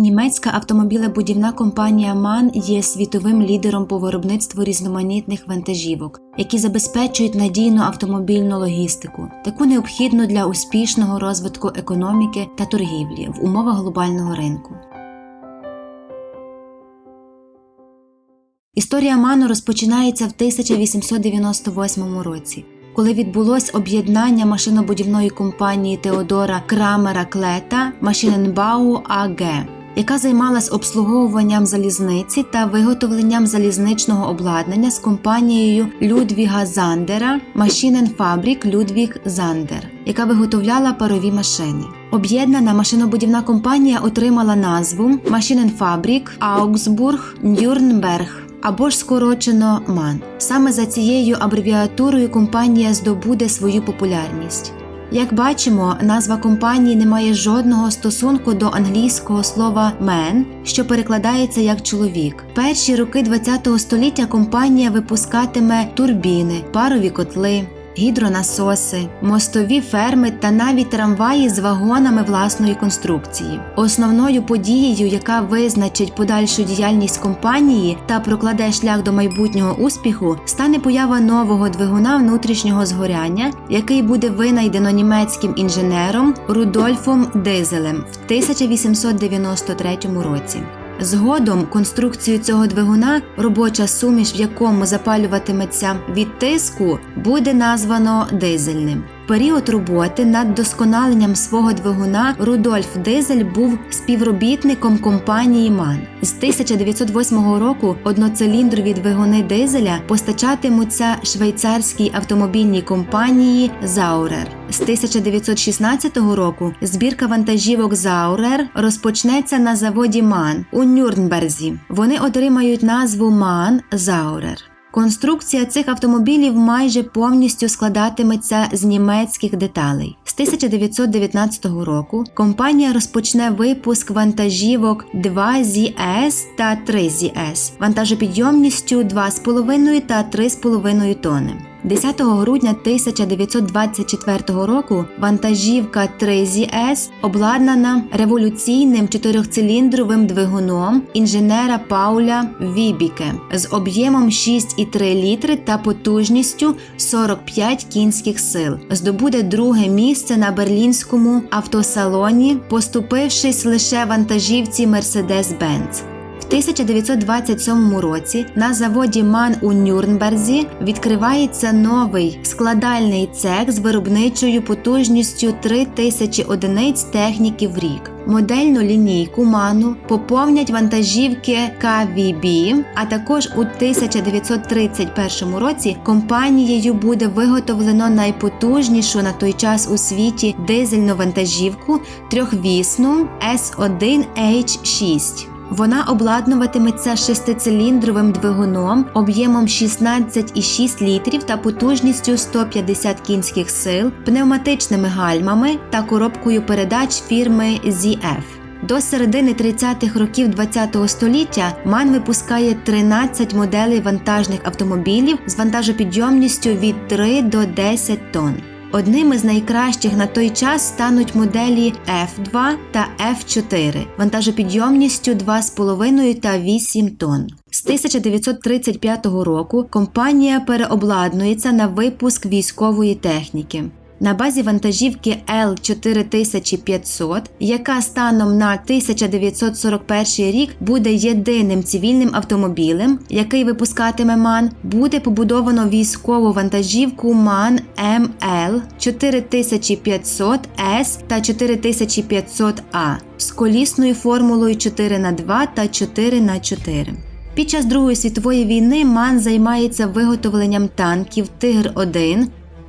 Німецька автомобілебудівна компанія MAN є світовим лідером по виробництву різноманітних вантажівок, які забезпечують надійну автомобільну логістику, таку необхідну для успішного розвитку економіки та торгівлі в умовах глобального ринку. Історія Ману розпочинається в 1898 році, коли відбулось об'єднання машинобудівної компанії Теодора Крамера Клета Maschinenbau AG, яка займалась обслуговуванням залізниці та виготовленням залізничного обладнання з компанією Людвіга Зандера Maschinenfabrik Людвіг Зандер, яка виготовляла парові машини. Об'єднана машинобудівна компанія отримала назву Maschinenfabrik Augsburg Nürnberg або ж скорочено МАН. Саме за цією абревіатурою компанія здобуде свою популярність. Як бачимо, назва компанії не має жодного стосунку до англійського слова «man», що перекладається як чоловік. Перші роки ХХ століття компанія випускатиме турбіни, парові котли. Гідронасоси, мостові ферми та навіть трамваї з вагонами власної конструкції. Основною подією, яка визначить подальшу діяльність компанії та прокладе шлях до майбутнього успіху, стане поява нового двигуна внутрішнього згоряння, який буде винайдено німецьким інженером Рудольфом Дизелем в 1893 році. Згодом конструкцію цього двигуна, робоча суміш, в якому запалюватиметься від тиску, буде названо дизельним. Період роботи над досконаленням свого двигуна Рудольф Дизель був співробітником компанії МАН. З 1908 року одноциліндрові двигуни дизеля постачатимуться швейцарській автомобільній компанії Заурер. З 1916 року збірка вантажівок Заурер розпочнеться на заводі МАН у Нюрнберзі. Вони отримають назву МАН Заурер. Конструкція цих автомобілів майже повністю складатиметься з німецьких деталей. З 1919 року компанія розпочне випуск вантажівок 2ZS та 3ZS вантажопідйомністю 2,5 та 3,5 тонни. 10 грудня 1924 року вантажівка 3ZS обладнана революційним чотирьохциліндровим двигуном інженера Пауля Вібіке з об'ємом 6,3 літри та потужністю 45 кінських сил. Здобуде друге місце на берлінському автосалоні, поступившись лише вантажівці Mercedes-Benz. В 1927 році на заводі МАН у Нюрнберзі відкривається новий складальний цех з виробничою потужністю 3000 одиниць техніки в рік. Модельну лінійку МАНу поповнять вантажівки KVB, а також у 1931 році компанією буде виготовлено найпотужнішу на той час у світі дизельну вантажівку трьохвісну S1H6. Вона обладнуватиметься шестициліндровим двигуном об'ємом 16,6 літрів та потужністю 150 кінських сил, пневматичними гальмами та коробкою передач фірми ZF. До середини 30-х років ХХ століття МАН випускає 13 моделей вантажних автомобілів з вантажопідйомністю від 3 до 10 тонн. Одними з найкращих на той час стануть моделі F2 та F4 вантажопідйомністю 2,5 та 8 тонн. З 1935 року компанія переобладнується на випуск військової техніки. На базі вантажівки L4500, яка станом на 1941 рік буде єдиним цивільним автомобілем, який випускатиме МАН, буде побудовано військову вантажівку МАН МЛ 4500 С та 4500 А з колісною формулою 4 х 2 та 4 х 4 Під час Другої світової війни МАН займається виготовленням танків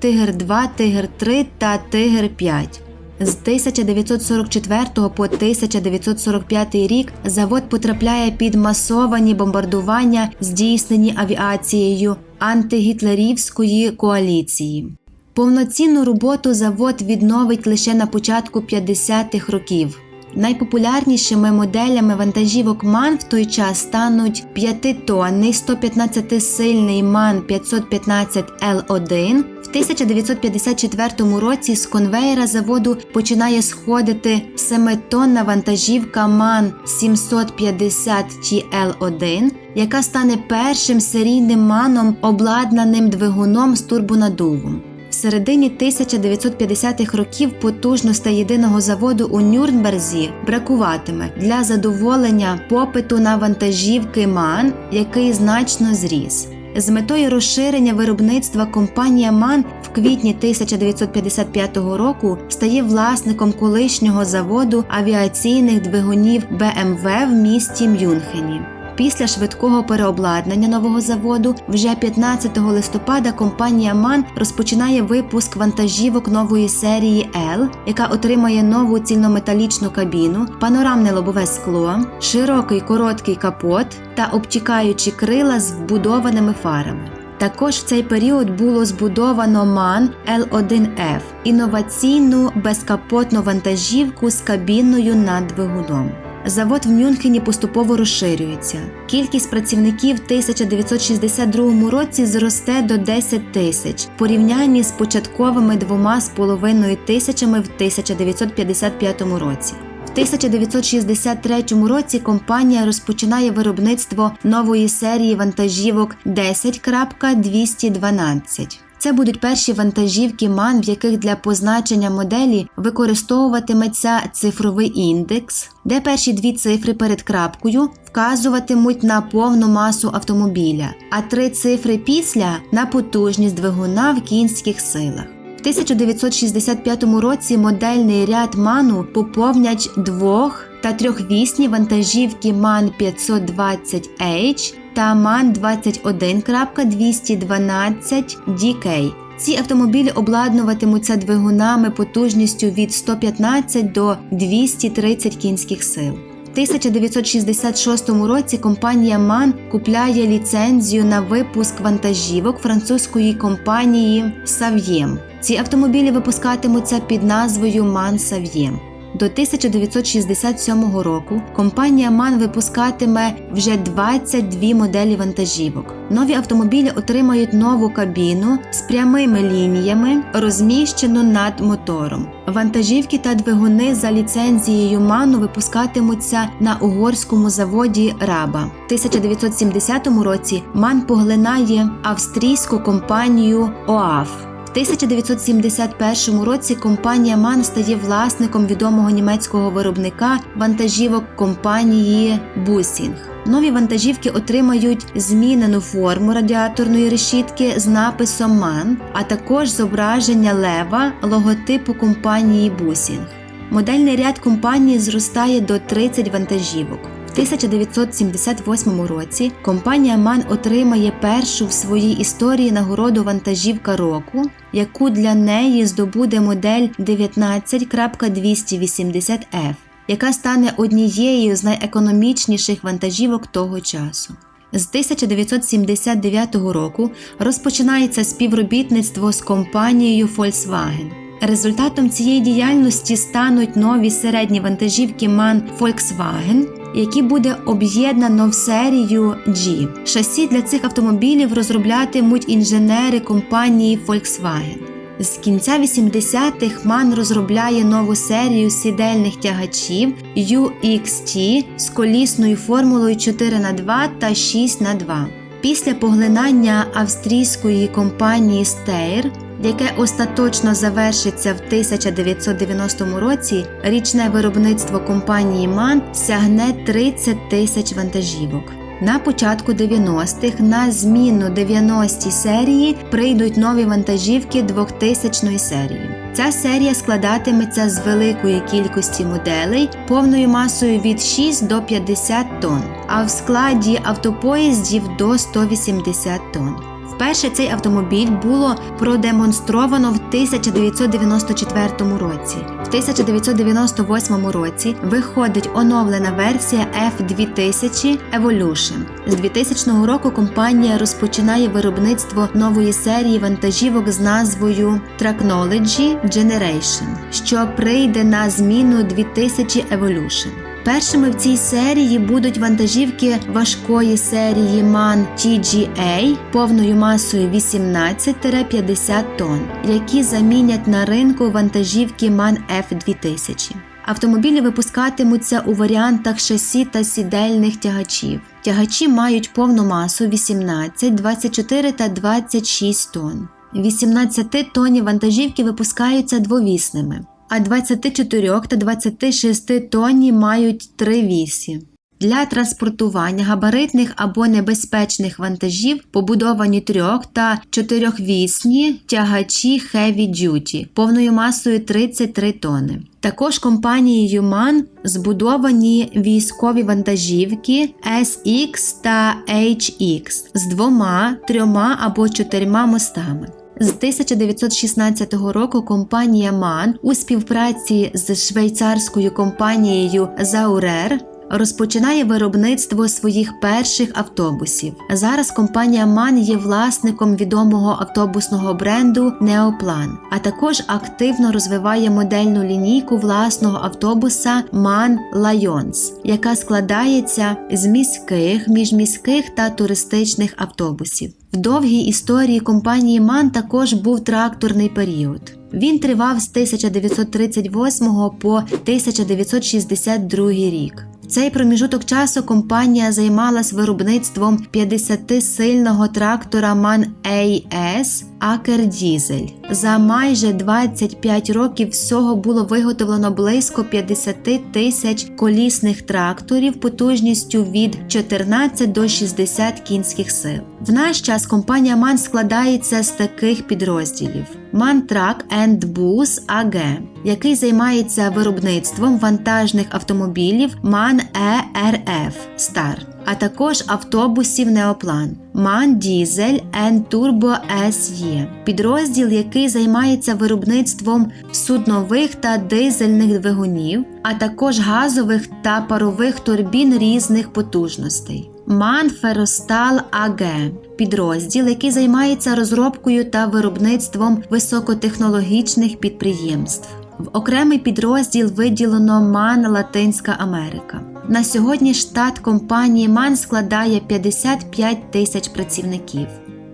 Тигр-1, Тигр-2, Тигр-3 та Тигр-5. З 1944 по 1945 рік завод потрапляє під масовані бомбардування, здійснені авіацією антигітлерівської коаліції. Повноцінну роботу завод відновить лише на початку 50-х років. Найпопулярнішими моделями вантажівок МАН в той час стануть 5-тонний 115-сильний МАН 515 L1 в В 1954 році з конвеєра заводу починає сходити семитонна вантажівка MAN 750 TL1, яка стане першим серійним маном, обладнаним двигуном з турбонадувом. В середині 1950-х років потужностей єдиного заводу у Нюрнберзі бракуватиме для задоволення попиту на вантажівки МАН, який значно зріс. З метою розширення виробництва компанія МАН в квітні 1955 року стає власником колишнього заводу авіаційних двигунів БМВ в місті Мюнхені. Після швидкого переобладнання нового заводу вже 15 листопада компанія MAN розпочинає випуск вантажівок нової серії L, яка отримає нову цільнометалічну кабіну, панорамне лобове скло, широкий короткий капот та обтікаючі крила з вбудованими фарами. Також в цей період було збудовано MAN L1F – інноваційну безкапотну вантажівку з кабіною над двигуном. Завод в Мюнхені поступово розширюється. Кількість працівників в 1962 році зросте до 10 тисяч в порівнянні з початковими двома з половиною тисячами в 1955 році. В 1963 році компанія розпочинає виробництво нової серії вантажівок 10.212. Це будуть перші вантажівки МАН, в яких для позначення моделі використовуватиметься цифровий індекс, де перші дві цифри перед крапкою вказуватимуть на повну масу автомобіля, а три цифри після на потужність двигуна в кінських силах. В 1965 році модельний ряд ману поповнять двох та трьохвісні вантажівки MAN 520H та MAN 21.212 DK. Ці автомобілі обладнуватимуться двигунами потужністю від 115 до 230 кінських сил. В 1966 році компанія MAN купляє ліцензію на випуск вантажівок французької компанії Saviem. Ці автомобілі випускатимуться під назвою Saviem. До 1967 року компанія MAN випускатиме вже 22 моделі вантажівок. Нові автомобілі отримають нову кабіну з прямими лініями, розміщену над мотором. Вантажівки та двигуни за ліцензією МАНу випускатимуться на угорському заводі Раба. В 1970 році МАН поглинає австрійську компанію ОАФ. В 1971 році компанія MAN стає власником відомого німецького виробника вантажівок компанії Busing. Нові вантажівки отримають змінену форму радіаторної решітки з написом MAN, а також зображення лева логотипу компанії Busing. Модельний ряд компанії зростає до 30 вантажівок. В 1978 році компанія MAN отримає першу в своїй історії нагороду вантажівка року, яку для неї здобуде модель 19.280F, яка стане однією з найекономічніших вантажівок того часу. З 1979 року розпочинається співробітництво з компанією Volkswagen. Результатом цієї діяльності стануть нові середні вантажівки MAN Volkswagen, які буде об'єднано в серію G. Шасі для цих автомобілів розроблятимуть інженери компанії Volkswagen. З кінця 80-х MAN розробляє нову серію сідельних тягачів UXT з колісною формулою 4х2 та 6х2. Після поглинання австрійської компанії Steyr яке остаточно завершиться в 1990 році, річне виробництво компанії MAN сягне 30 тисяч вантажівок. На початку 90-х на зміну 90-й серії прийдуть нові вантажівки 2000 серії. Ця серія складатиметься з великої кількості моделей повною масою від 6 до 50 тонн, а в складі автопоїздів до 180 тонн. Вперше цей автомобіль було продемонстровано в 1994 році. В 1998 році виходить оновлена версія F2000 Evolution. З 2000 року компанія розпочинає виробництво нової серії вантажівок з назвою Tracknology Generation, що прийде на зміну 2000 Evolution. Першими в цій серії будуть вантажівки важкої серії MAN TGA повною масою 18-50 тонн, які замінять на ринку вантажівки MAN F2000. Автомобілі випускатимуться у варіантах шасі та сідельних тягачів. Тягачі мають повну масу 18, 24 та 26 тонн. 18 тонні вантажівки випускаються двовісними, а 24 та 26 тонні мають три вісі. Для транспортування габаритних або небезпечних вантажів побудовані трьох та чотирьохвісні тягачі Heavy Duty повною масою 33 тонни. Також компанією MAN збудовані військові вантажівки SX та HX з двома, трьома або чотирма мостами. З 1916 року компанія MAN у співпраці з швейцарською компанією Zaurer розпочинає виробництво своїх перших автобусів. Зараз компанія MAN є власником відомого автобусного бренду Neoplan, а також активно розвиває модельну лінійку власного автобуса MAN Lions, яка складається з міських, міжміських та туристичних автобусів. В довгій історії компанії Ман також був тракторний період. Він тривав з 1938 по 1962 рік. Цей проміжуток часу компанія займалась виробництвом 50-сильного трактора MAN AS Акер Дізель. За майже 25 років всього було виготовлено близько 50 тисяч колісних тракторів потужністю від 14 до 60 кінських сил. В наш час компанія MAN складається з таких підрозділів: MAN Truck and Bus AG, який займається виробництвом вантажних автомобілів MAN ERF Star, а також автобусів Неоплан. MAN Diesel and Turbo SE – підрозділ, який займається виробництвом суднових та дизельних двигунів, а також газових та парових турбін різних потужностей. MAN Ferrostal AG – підрозділ, який займається розробкою та виробництвом високотехнологічних підприємств. В окремий підрозділ виділено МАН Латинська Америка. На сьогодні штат компанії МАН складає 55 тисяч працівників.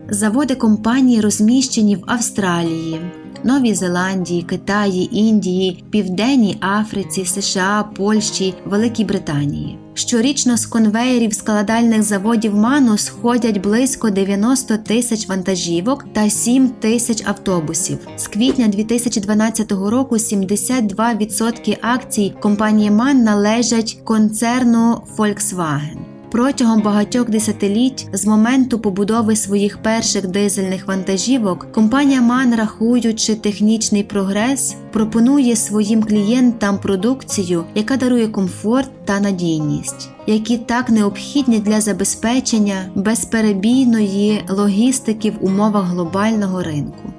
Заводи компанії розміщені в Австралії, Новій Зеландії, Китаї, Індії, Південній Африці, США, Польщі, Великій Британії. Щорічно з конвеєрів складальних заводів МАНу сходять близько 90 тисяч вантажівок та 7 тисяч автобусів. З квітня 2012 року 72% акцій компанії МАН належать концерну Volkswagen. Протягом багатьох десятиліть з моменту побудови своїх перших дизельних вантажівок компанія MAN, рахуючи технічний прогрес, пропонує своїм клієнтам продукцію, яка дарує комфорт та надійність, які так необхідні для забезпечення безперебійної логістики в умовах глобального ринку.